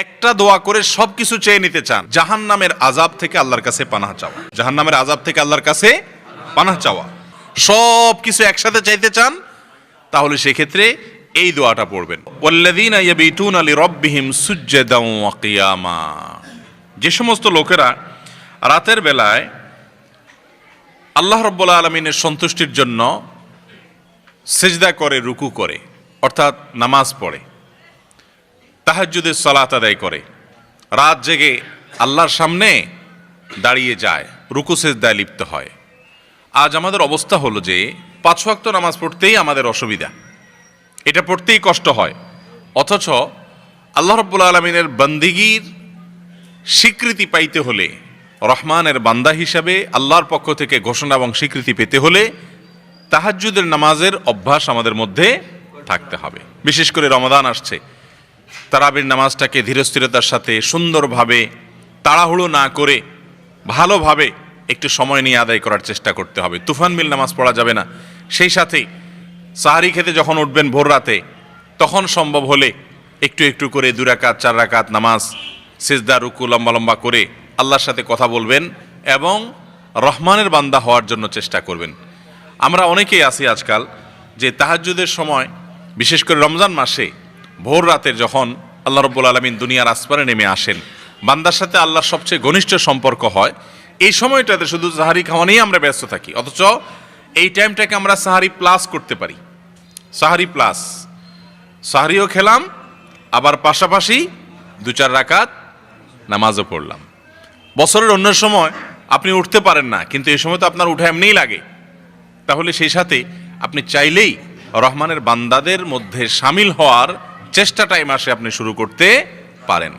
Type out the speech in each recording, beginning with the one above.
একটা দোয়া করে সবকিছু চেয়ে নিতে চান জাহান নামের আজাব থেকে আল্লাহর কাছে পানাহ চাওয়া। জাহান নামের আজাব থেকে আল্লাহর কাছে পানাহ চাওয়া। সব কিছু একসাথে চাইতে চান, তাহলে সেক্ষেত্রে এই দোয়াটা পড়বেন। যে সমস্ত লোকেরা রাতের বেলায় আল্লাহ রব্বুল আলমিনের সন্তুষ্টির জন্য সেজদা করে, রুকু করে, অর্থাৎ নামাজ পড়ে তাহাজ্জুদের সলাত আদায় করে। রাত জেগে আল্লাহর সামনে দাঁড়িয়ে যায়, রুকু সেজদায় লিপ্ত হয়। আজ আমাদের অবস্থা হলো যে পাঁচ ওয়াক্ত নামাজ পড়তেই আমাদের অসুবিধা। এটা পড়তেই কষ্ট হয়। অথচ আল্লাহ রব্বুল আলমিনের বন্দিগির স্বীকৃতি পাইতে হলে, রহমানের বান্দা হিসাবে আল্লাহর পক্ষ থেকে ঘোষণা এবং স্বীকৃতি পেতে হলে তাহাজ্জুদের নামাজের অভ্যাস আমাদের মধ্যে থাকতে হবে। বিশেষ করে রমাদান আসছে। তারাবির নামাজটাকে ধীরস্থিরতার সাথে সুন্দরভাবে তাড়াহুড়ো না করে ভালোভাবে একটু সময় নিয়ে আদায় করার চেষ্টা করতে হবে। তুফান মিল নামাজ পড়া যাবে না। সেই সাথে সাহারি খেতে যখন উঠবেন ভোর রাতে, তখন সম্ভব হলে একটু একটু করে দুরাকাত চার রাকাত নামাজ, সেজদা, রুকু লম্বা লম্বা করে আল্লাহর সাথে কথা বলবেন এবং রহমানের বান্দা হওয়ার জন্য চেষ্টা করবেন। আমরা অনেকেই আছি আজকাল যে তাহাজ্জুদের সময়, বিশেষ করে রমজান মাসে ভোর রাতের যখন আল্লাহ রব্বুল আলমিন দুনিয়ার আসপারে নেমে আসেন, বান্দার সাথে আল্লাহর সবচেয়ে ঘনিষ্ঠ সম্পর্ক হয়, এই সময়টাতে শুধু সাহারি খাওয়া নিয়েই আমরা ব্যস্ত থাকি, অথচ এই টাইমটাকে আমরা সাহারি প্লাস করতে পারি। সাহারি প্লাস। সাহারিও খেলাম, আবার পাশাপাশি দু চার রাকাত নামাজও পড়লাম। বছরের অন্য সময় আপনি উঠতে পারেন না, কিন্তু এই সময় তো আপনার উঠা এমনিই লাগে। তাহলে সেই সাথে আপনি চাইলেই রহমানের বান্দাদের মধ্যে সামিল হওয়ার চেষ্টাটা এই মাসে আপনি শুরু করতে পারেন।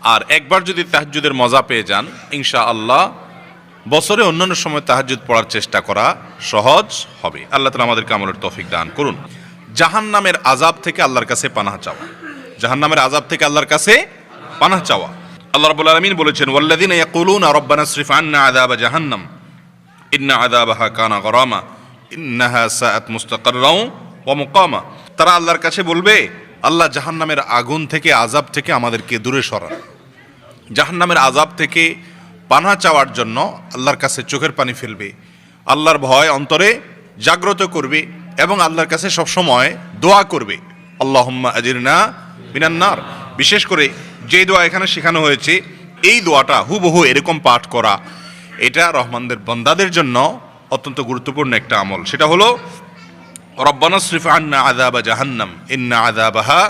আর একবার যদি তাহাজ্জুদের মজা পেয়ে যান ইনশা আল্লাহ বছরে অন্যান্য সময় তাহাজ্জুদ পড়ার চেষ্টা করা সহজ হবে। আল্লাহ তালা আমাদেরকে আমলের তৌফিক দান করুন। জাহান নামের আজাব থেকে আল্লাহর কাছে পানাহ চাওয়া। জাহান নামের আজাব থেকে আল্লাহর কাছে পানাহ চাওয়া। আল্লাহ রাব্বুল আলামিন বলেছেন, ওয়াল্লাযিনা ইয়াকুলুনা রাব্বানা ইসরিফ আন্না আযাবা জাহান্নাম। ইন্না আযাবাহা কানা গরামা। ইন্নাহা সাআত মুস্তাকাররাও ওয়া মুকামা। তারা আল্লাহর কাছে বলবে আল্লাহ জাহান্নামের আগুন থেকে আজাব থেকে আমাদেরকে দূরে সরান। জাহান্নামের আজাব থেকে পানা চাওয়ার জন্য আল্লাহর কাছে চোখের পানি ফেলবে। আল্লাহর ভয় অন্তরে জাগ্রত করবে এবং আল্লাহর কাছে সবসময় দোয়া করবে। আল্লাহম্মা আজিরনা মিনান্নার বিশেষ করে যে দোয়া এখানে শেখানো হয়েছে, এই দোয়াটা হুবহু এরকম পাঠ করা। এটা রহমানদের বন্দাদের জন্য অত্যন্ত গুরুত্বপূর্ণ একটা আমল। সেটা হলো রব্বানা আন্না আদাবা জাহান্নাম, ইন্না আদাবাহা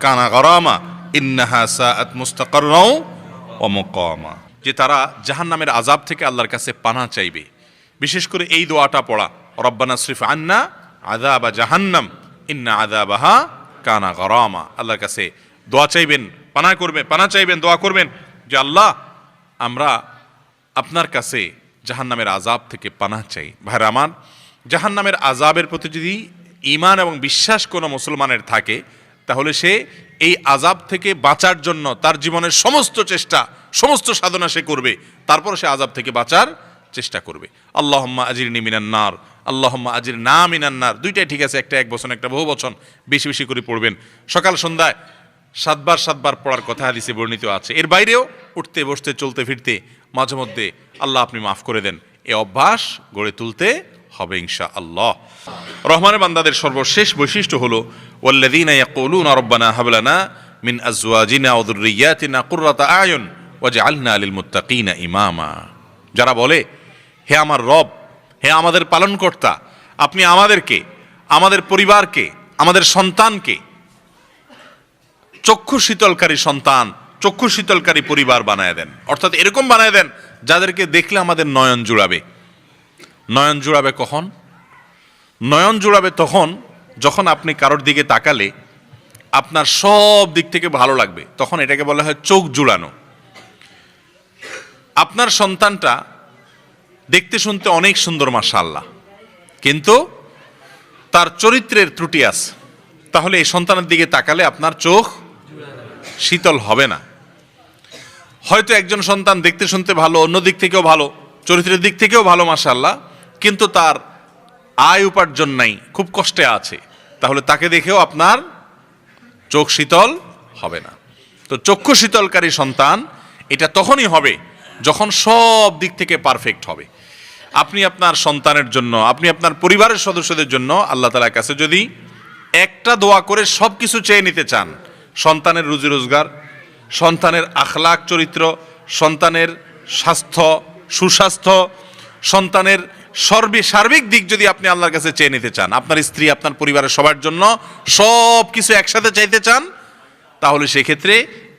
কানা গরামা, ইন্নাহা সাআত মুস্তাকাররাও ও মুকামা। যে তারা জাহান্নামের আজাব থেকে আল্লাহর কাছে পানা চাইবে। বিশেষ করে এই দোয়াটা পড়া, রব্বানা শরীফ আন্না আদাবা জাহান্নাম, ইন্না আদাবাহা কানা গরামা। আল্লাহর কাছে দোয়া চাইবেন, পানা করবেন, পানা চাইবেন, দোয়া করবেন যে আল্লাহ, আমরা আপনার কাছে জাহান্নামের আজাব থেকে পানাহ চাই। ভাইরা আমার, জাহান্নামের আজাবের প্রতি যদি ইমান এবং বিশ্বাস কোনো মুসলমানের থাকে, তাহলে সে এই আজাব থেকে বাঁচার জন্য তার জীবনের সমস্ত চেষ্টা, সমস্ত সাধনা সে করবে। তারপর সে আজাব থেকে বাঁচার চেষ্টা করবে। আল্লাহম্মা আজির মিনান্নার আল্লাহম্মা আজির না মিনান্নার দুইটাই ঠিক আছে, একটা এক বছর একটা বহু বছর বেশি বেশি করে পড়বেন। সকাল, সন্ধ্যায় সাতবার সাতবার পড়ার কথা হাদিসে বর্ণিত আছে। এর বাইরেও উঠতে, বসতে, চলতে, ফিরতে মাঝে মধ্যে আল্লাহ আপনি মাফ করে দেন। এ অভ্যাস গড়ে তুলতে হবে ইনশা আল্লাহ রহমানের বান্দাদের সর্বশেষ বৈশিষ্ট্য হলো, ওয়াল্লাযীনা ইয়াকুলুনা রব্বানা হাব লানা মিন আজওয়াজিনা ওয়া যুররিয়াতিনা কুররাতা আয়ুন ওয়াজআলনা লিল মুত্তাকিনা ইমামা। যারা বলে, হে আমার রব, হে আমাদের পালনকর্তা, আপনি আমাদেরকে, আমাদের পরিবারকে, আমাদের সন্তানকে চক্ষু শীতলকারী সন্তান, চক্ষু শীতলকারী পরিবার বানায় দেন। অর্থাৎ এরকম বানায় দেন, যাদেরকে দেখলে আমাদের নয়ন জুড়াবে। নয়ন জুড়াবে কখন? নয়ন জুড়াবে তখন যখন আপনি কারোর দিকে তাকালে আপনার সব দিক থেকে ভালো লাগবে। তখন এটাকে বলা হয় চোখ জুড়ানো। আপনার সন্তানটা দেখতে শুনতে অনেক সুন্দর, মাশাআল্লাহ। কিন্তু তার চরিত্রের ত্রুটি আছে। তাহলে এই সন্তানের দিকে তাকালে আপনার চোখ শীতল হবে না। হয়তো একজন সন্তান দেখতে শুনতে ভালো, অন্য দিক থেকেও ভালো, চরিত্রের দিক থেকেও ভালো মাশাল্লাহ কিন্তু তার আয় উপার্জন নাই, খুব কষ্টে আছে। তাহলে তাকে দেখেও আপনার চোখ শীতল হবে না। তো চক্ষু শীতলকারী সন্তান, এটা তখনই হবে যখন সব দিক থেকে পারফেক্ট হবে। আপনি আপনার সন্তানের জন্য, আপনি আপনার পরিবারের সদস্যদের জন্য আল্লাহ তালার কাছে যদি একটা দোয়া করে সব কিছু চেয়ে নিতে চান, সন্তানের রুজি রোজগার, সন্তানের আখলাক চরিত্র, সন্তানের স্বাস্থ্য, সুস্বাস্থ্য, সন্তানের সর্বে সার্বিক দিক যদি আপনি আল্লাহর কাছে চেয়ে নিতে চান, আপনার স্ত্রী, আপনার পরিবারের সবার জন্য সব কিছু একসাথে চাইতে চান, তাহলে সেক্ষেত্রে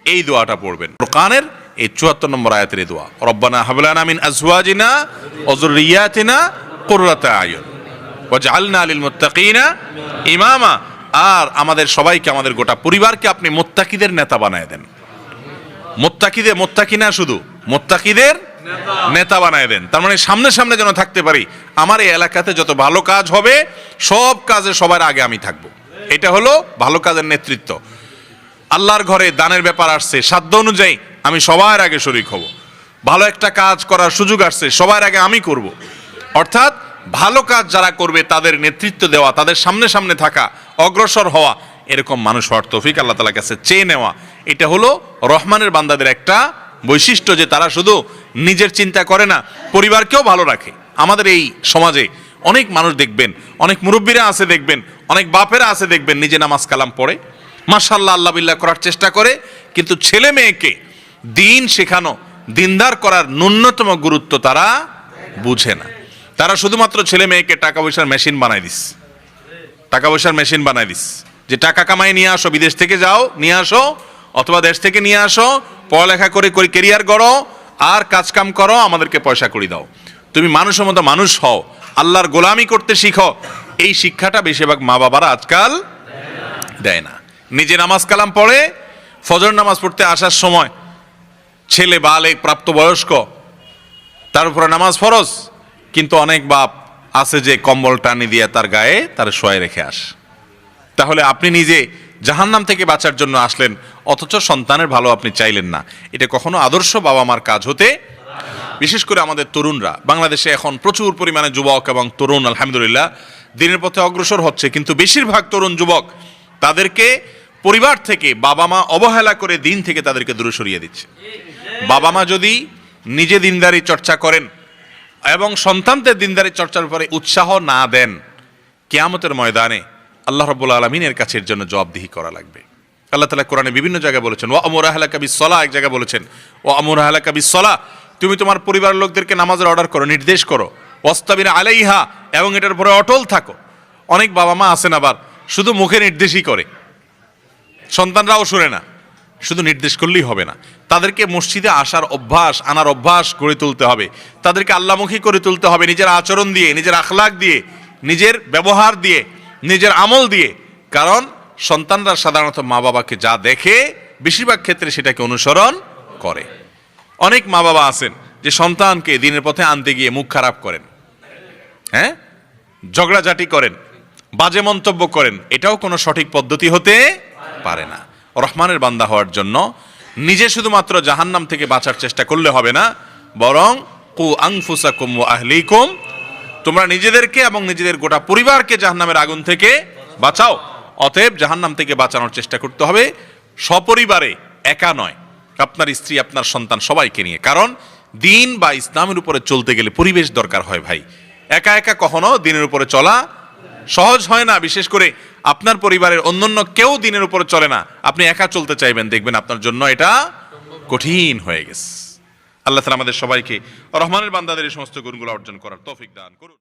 এই দোয়াটা পড়বেন। কোরআনের এই চুয়াত্তর নম্বর আয়াতের এই দোয়া, রব্বানা হাবলানা মিন আজওয়াজিনা অজুরিয়াতিনা কুররাতা আয়ুন ওয়াজআলনা লিল মুত্তাকিনা ইমামা। আর আমাদের সবাইকে, আমাদের গোটা পরিবারকে আপনি মোত্তাকিদের নেতা বানায় দেন। মোত্তাকিদের মোত্তাকি না শুধু, মোত্তাকিদের নেতা। বানায় দেন। তার মানে সামনে সামনে যেন থাকতে পারি। আমার এই এলাকাতে যত ভালো কাজ হবে, সব কাজে সবার আগে আমি থাকব। এটা হলো ভালো কাজের নেতৃত্ব। আল্লাহর ঘরে দানের ব্যাপার আসছে, সাধ্য অনুযায়ী আমি সবার আগে শরিক হব। ভালো একটা কাজ করার সুযোগ আসছে, সবার আগে আমি করব। অর্থাৎ ভালো কাজ যারা করবে, তাদের নেতৃত্ব দেওয়া, তাদের সামনে সামনে থাকা, অগ্রসর হওয়া, এরকম মানুষ হওয়ার তৌফিক আল্লাহ তালার কাছে চেয়ে নেওয়া। এটা হলো রহমানের বান্দাদের একটা বৈশিষ্ট্য যে তারা শুধু নিজের চিন্তা করে না, পরিবারকেও ভালো রাখে। আমাদের এই সমাজে অনেক মানুষ দেখবেন, অনেক মুরব্বীরা আছে দেখবেন, অনেক বাপেরা আছে দেখবেন, নিজে নামাজ কালাম পড়ে। মার্শাল্লাহ আল্লাহ বিল্লাহ করার চেষ্টা করে, কিন্তু ছেলে মেয়েকে দিন শেখানো, দিনদার করার ন্যূনতম গুরুত্ব তারা বুঝে না। তারা শুধুমাত্র ছেলে মেয়েকে টাকা পয়সার মেশিন বানায় দিস। টাকা পয়সার মেশিন বানাই দিস। যে টাকা কামাই নিয়ে আসো, বিদেশ থেকে যাও, নিয়ে আসো, অথবা দেশ থেকে নিয়ে আসো পড়ালেখা করে করে কেরিয়ার করো আর কাজ কাম করো, আমাদেরকে পয়সা করে দাও। তুমি মানুষের মতো মানুষ হও, আল্লাহর গোলামি করতে শিখো। এই শিক্ষাটা বেশিরভাগ মা বাবারা আজকাল দেয় না। নিজে নামাজ কালাম পড়ে, ফজর নামাজ পড়তে আসার সময় ছেলে বালেক প্রাপ্তবয়স্ক, তার উপরে নামাজ ফরজ, কিন্তু অনেক বাপ আছে যে কম্বল টানি দিয়ে তার গায়ে তার শোয়ে রেখে আস। তাহলে আপনি নিজে জাহান্নাম থেকে বাঁচার জন্য আসলেন অথচ সন্তানের ভালো আপনি চাইলেন না। এটা কখনো আদর্শ বাবা মার কাজ হতে বিশেষ করে আমাদের তরুণরা। বাংলাদেশে এখন প্রচুর পরিমাণে যুবক এবং তরুণ, আলহামদুলিল্লাহ, দিনের পথে অগ্রসর হচ্ছে। কিন্তু বেশিরভাগ তরুণ যুবক তাদেরকে পরিবার থেকে বাবা মা অবহেলা করে দিন থেকে তাদেরকে দূরে সরিয়ে দিচ্ছে। বাবা মা যদি নিজে দিনদারি চর্চা করেন এবং সন্তানদের দিনদারি চর্চার উপরে উৎসাহ না দেন, কেয়ামতের ময়দানে আল্লাহ রব্বুল আলমিনের কাছে এর জন্য জবাবদিহি করা লাগবে। আল্লাহ তালা কোরআনে বিভিন্ন জায়গায় বলেছেন ও আমর আহলা কবি সলা এক জায়গায় বলেছেন ও আমর আহলা কবি সলা তুমি তোমার পরিবারের লোকদেরকে নামাজের অর্ডার করো, নির্দেশ করো ওস্তাবির আলাইহা এবং এটার উপরে অটল থাকো অনেক বাবা মা আছেন আবার, শুধু মুখে নির্দেশই করে, সন্তানরাও শুনে না, শুধু নির্দেশ করলেই হবে না তাদেরকে মসজিদে আসার অভ্যাস, আনার অভ্যাস গড়ে তুলতে হবে, তাদেরকে আল্লামুখী করে তুলতে হবে, নিজের আচরণ দিয়ে, নিজের আখলাক দিয়ে, নিজের ব্যবহার দিয়ে, নিজের আমল দিয়ে, কারণ সন্তানরা সাধারণত মা বাবাকে যা দেখে, বেশিরভাগ ক্ষেত্রে সেটাকে অনুসরণ করে। অনেক মা বাবা আছেন যে সন্তানকে দিনের পথে আনতে গিয়ে মুখ খারাপ করেন। হ্যাঁ? ঝগড়াঝাটি করেন। বাজে মন্তব্য করেন। এটাও কোনো সঠিক পদ্ধতি হতে পারে না। রহমানের বান্দা হওয়ার জন্য নিজে শুধুমাত্র জাহান্নাম থেকে বাঁচার চেষ্টা করলে হবে না, বরং কু আংফুসাকুম ও আহলিকুম, তোমরা নিজেদেরকে এবং নিজেদের গোটা পরিবারকে জাহান্নামের আগুন থেকে বাঁচাও। অতএব জাহান্নাম থেকে বাঁচানোর চেষ্টা করতে হবে। সপরিবারে একা নয়। আপনার স্ত্রী, আপনার সন্তান সবাইকে নিয়ে। কারণ দিন বা ইসলামের উপরে চলতে গেলে পরিবেশ দরকার হয় ভাই। একা একা কখনো দিনের উপরে চলা সহজ হয় না। বিশেষ করে আপনার পরিবারের অন্যান্য কেউ দিনের উপরে চলে না। আপনি একা চলতে চাইবেন। দেখবেন আপনার জন্য এটা কঠিন হয়ে গেছে। আল্লাহ তালা আমাদের সবাইকে, রহমানের বান্দাদের এই সমস্ত গুণগুলো অর্জন করার তৌফিক দান করুন।